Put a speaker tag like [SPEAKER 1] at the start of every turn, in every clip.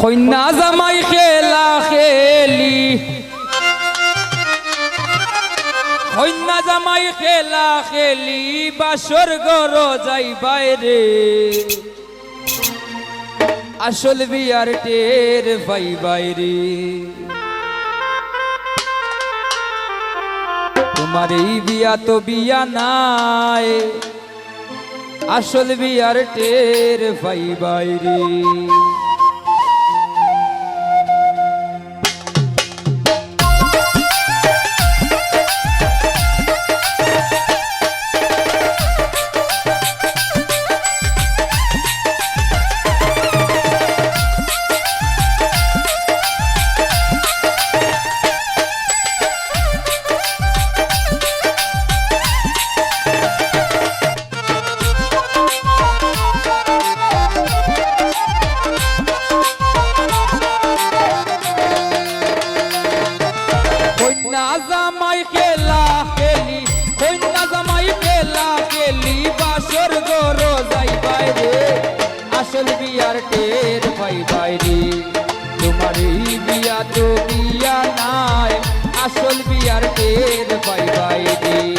[SPEAKER 1] কন্যা জামাই খেলা খেলি। কন্যা জামাই খেলা খেলি, বাসর গর যাই বাইরে। আসল বিয়ার টের ভাই বাইরে। তোমার এই বিয়া তো বিয়া নাই। আসল বিয়ার টের ভাই বাইরে। টের ভাই বাইরে তোমার এই বিয়া তো বিয়া নাই আসল বিয়ার টের ভাই বাইরে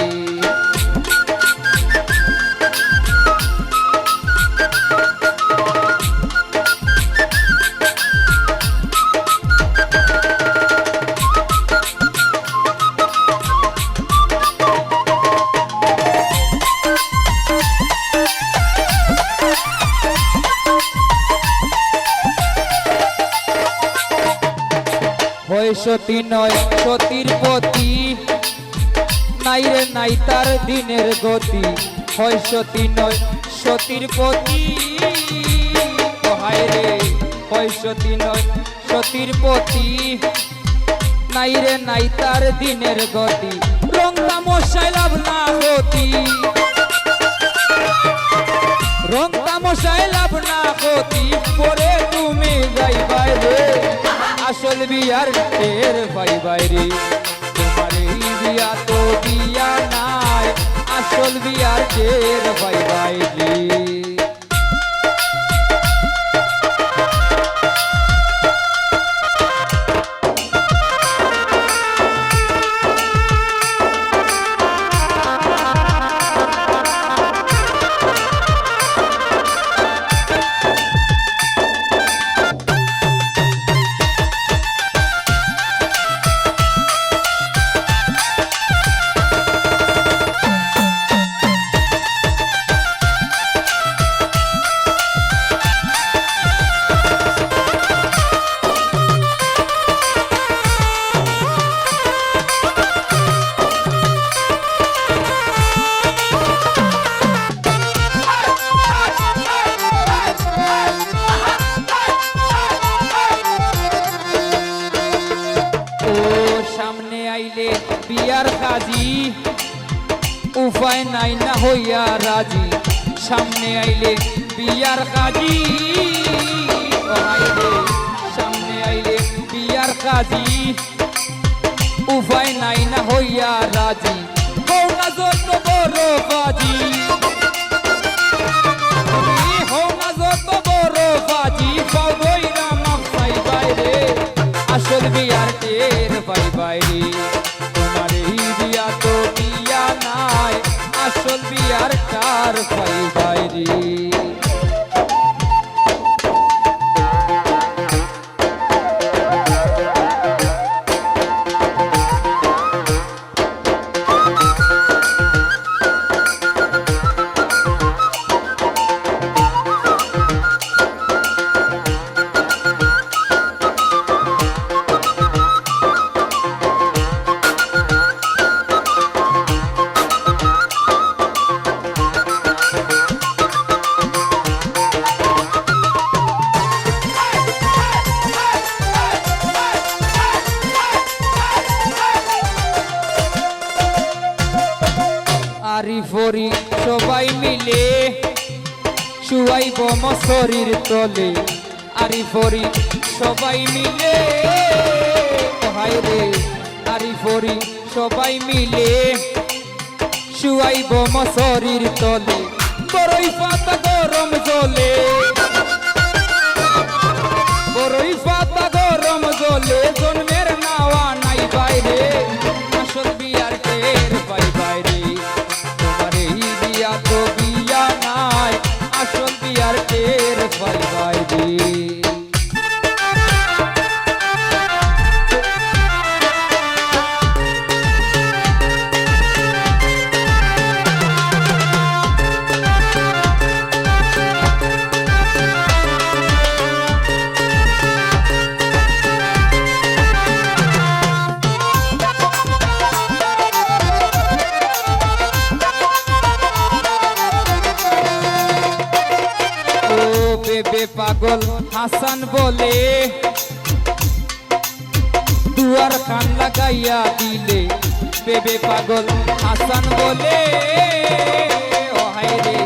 [SPEAKER 1] সতী নয়, সতীর পতি। নাই রে নাই তার দিনের গতি। হয় সতী নয়, সতীর পতি। হায় রে, হয় সতী নয়, সতীর পতি। নাই রে নাই তার দিনের গতি। রং তামশাই বিয়ার টের পাই বাইরে। তোমার এই বিয়া তো বিয়া নাই, আসল বিয়ার টের পাই বাইরে। উপায় নাই না হইয়া রাজি। সামনে আইলে বিয়ার কাজী। সামনে আইলে বিয়ার কাজী। উপায় নাই না হইয়া রাজি। বড় বাজি। ফরি সবাই মিলে শুয়াইব মশরির তলে। আরি ফরি, সবাই মিলে রে। আরি ফরি, সবাই মিলে শুয়াইব মশরির তলে। বড়ই পাতা গরম পাগল হাসান বলে। দুয়ার কান লাগাইয়া দিলে বেবে পাগল হাসান বলে। ও হাই রে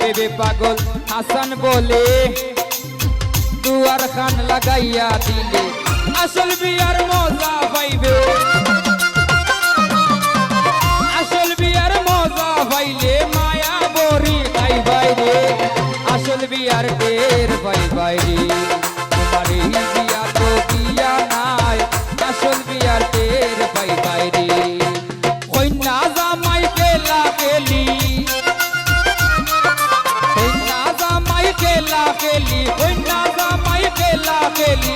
[SPEAKER 1] বেবে পাগল হাসান বলে। দুয়ার কান লাগাইয়া দিলে আসল বিয়ার মজা হয় রে। তোমার এই বিয়া তো বিয়া নাই আসল বিয়ার টের পাই পাই রে কন্যা জামাই কেলা কেলি কন্যা জামাই কেলা কেলি কন্যা জামাই কেলা কেলি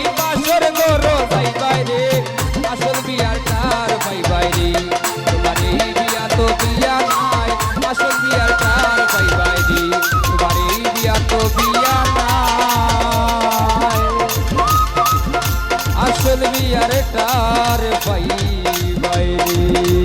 [SPEAKER 1] আর তার পাই বাইরে।